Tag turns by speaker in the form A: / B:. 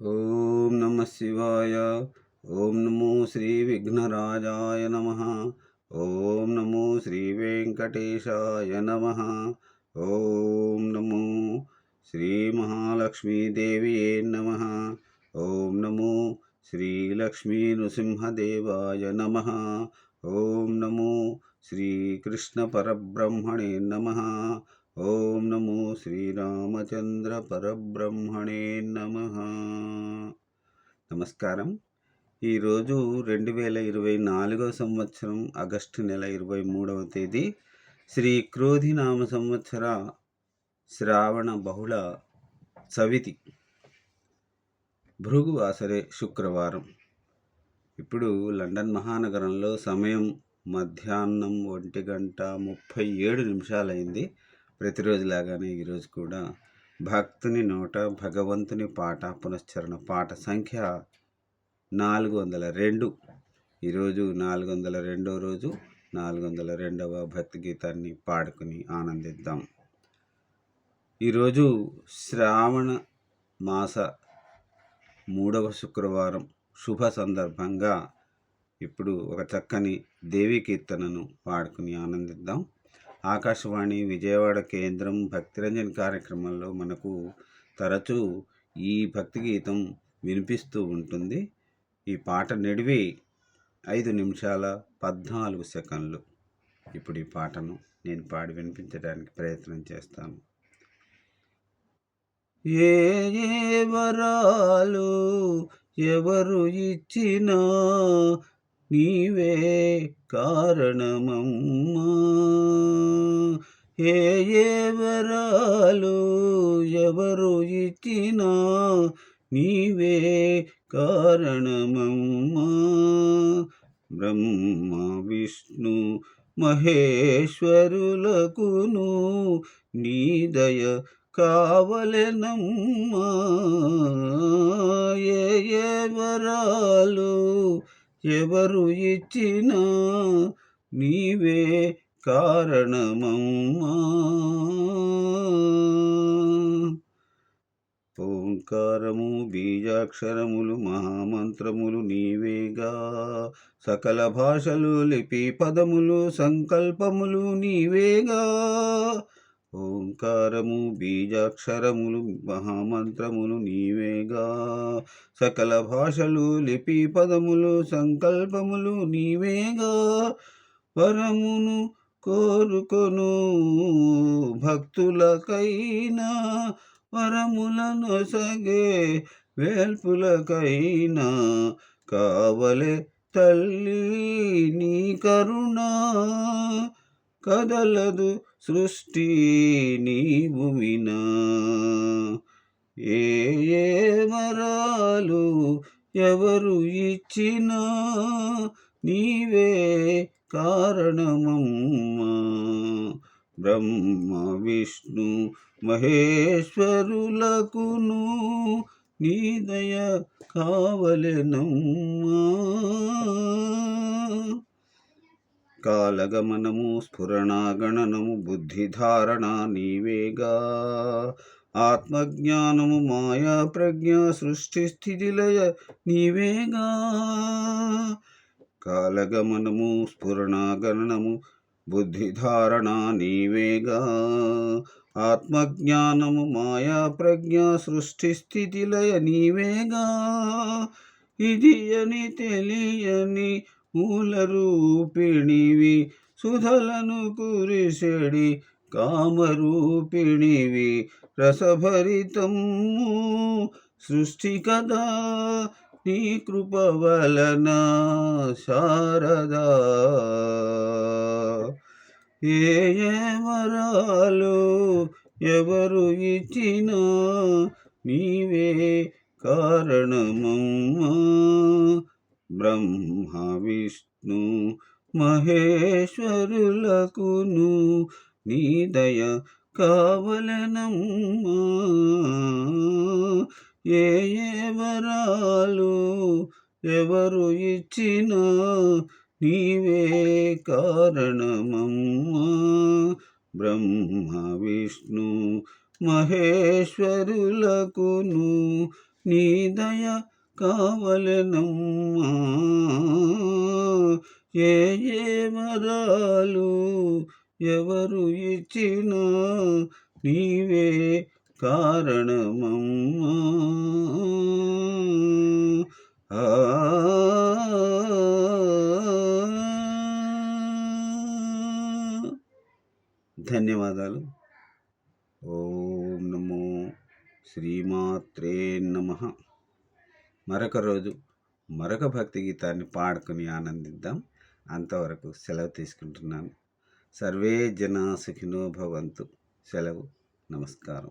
A: ఓం నమ శివాయ ఓం నమో శ్రీ విఘ్నరాజాయ నమ ఓం నమో శ్రీ వెంకటేశాయ నమ ఓం నమో శ్రీ మహాలక్ష్మీదేవియే నమ ఓం నమో శ్రీలక్ష్మీ నృసింహదేవాయ నమ ఓం నమో శ్రీరామచంద్ర పరబ్రహ్మణే నమ. నమస్కారం. ఈరోజు రెండు వేల ఇరవై నాలుగవ సంవత్సరం ఆగస్టు నెల ఇరవై మూడవ తేదీ శ్రీ క్రోధినామ సంవత్సర శ్రావణ బహుళ సవితి. భృగువాసరే శుక్రవారం. ఇప్పుడు లండన్ మహానగరంలో సమయం మధ్యాహ్నం ఒంటి గంట ముప్పై ఏడు నిమిషాలైంది. ప్రతిరోజులాగానే ఈరోజు కూడా భక్తుని నోట భగవంతుని పాట పునశ్చరణ పాట సంఖ్య నాలుగు వందల రెండు. ఈరోజు నాలుగు వందల రెండవ రోజు నాలుగు వందల రెండవ భక్తి గీతాన్ని పాడుకుని ఆనందిద్దాం. ఈరోజు శ్రావణ మాస మూడవ శుక్రవారం శుభ సందర్భంగా ఇప్పుడు ఒక చక్కని దేవీ కీర్తనను పాడుకుని ఆనందిద్దాం. ఆకాశవాణి విజయవాడ కేంద్రం భక్తిరంజన్ కార్యక్రమంలో మనకు తరచూ ఈ భక్తి గీతం వినిపిస్తూ ఉంటుంది. ఈ పాట నిడివి ఐదు నిమిషాల పద్నాలుగు సెకండ్లు. ఇప్పుడు ఈ పాటను నేను పాడి వినిపించడానికి ప్రయత్నం చేస్తాను. ఏ ఏ వరాలు ఎవరు ఇచ్చినా నీవే కారణమమ్మా. ఏ ఏ వరాలు ఎవరు ఇచ్చినా నీవే కారణమమ్మా. బ్రహ్మ విష్ణు మహేశ్వరులకును నీ దయ కావలెనమ్మా. ఏ ఏ వరాలు ఎవరు ఇచ్చినా నీవే కారణమమ్మా. ఓంకారము బీజాక్షరములు మహామంత్రములు నీవేగా. సకల భాషలు లిపి పదములు సంకల్పములు నీవేగా. ఓంకారము బీజాక్షరములు మహామంత్రములు నీవేగా. సకల భాషలు లిపి పదములు సంకల్పములు నీవేగా. వరమును కోరుకొను భక్తులకైనా వరములను సగే వేల్పులకైనా. కావలే తల్లి నీ కరుణా కదలదు సృష్టి నీ భూమిన ఏ ఏ మరాలు ఎవరు ఇచ్చినా నీవే కారణమమ్మా. బ్రహ్మ విష్ణు మహేశ్వరులకును నీదయ కావలెనమ్మా. కాలగమనము స్ఫురణాగణనము బుద్ధిధారణ నీవేగా. ఆత్మజ్ఞానము మాయా ప్రజ్ఞ సృష్టి స్థితిలయ నీవేగా. కాలగమనము స్ఫురణాగణనము బుద్ధిధారణ నీవేగా. ఆత్మజ్ఞానము మాయా ప్రజ్ఞ సృష్టి స్థితిలయ నీవేగా. ఇది అని తెలియని మూల రూపిణివి సుధలను కురిసెడి కామరూపిణివి. రసభరితము సృష్టి కదా నీ కృప వలన శారదా ఏ వరాలు ఎవరు ఇచ్చినా నీవే కారణమమ్మా. బ్రహ్మ విష్ణు మహేశ్వరులకును నీదయ కావలనమ్మా. ఏ ఏ వరాలు ఎవరు ఇచ్చినా నీవే కారణమమ్మా. బ్రహ్మ విష్ణు మహేశ్వరులకును నీ దయ కావలనమ్మా. ఏ ఏ వరాలు ఎవరు ఇచ్చినా నీవే కారణమమ్మా. ఆ. ధన్యవాదాలు. ఓం నమో శ్రీమాత్రే నమ. మరొక రోజు మరొక భక్తి గీతాన్ని పాడుకుని ఆనందిద్దాం. అంతవరకు సెలవు తీసుకుంటున్నాను. సర్వే జనా సుఖినో భవంతు. సెలవు. నమస్కారం.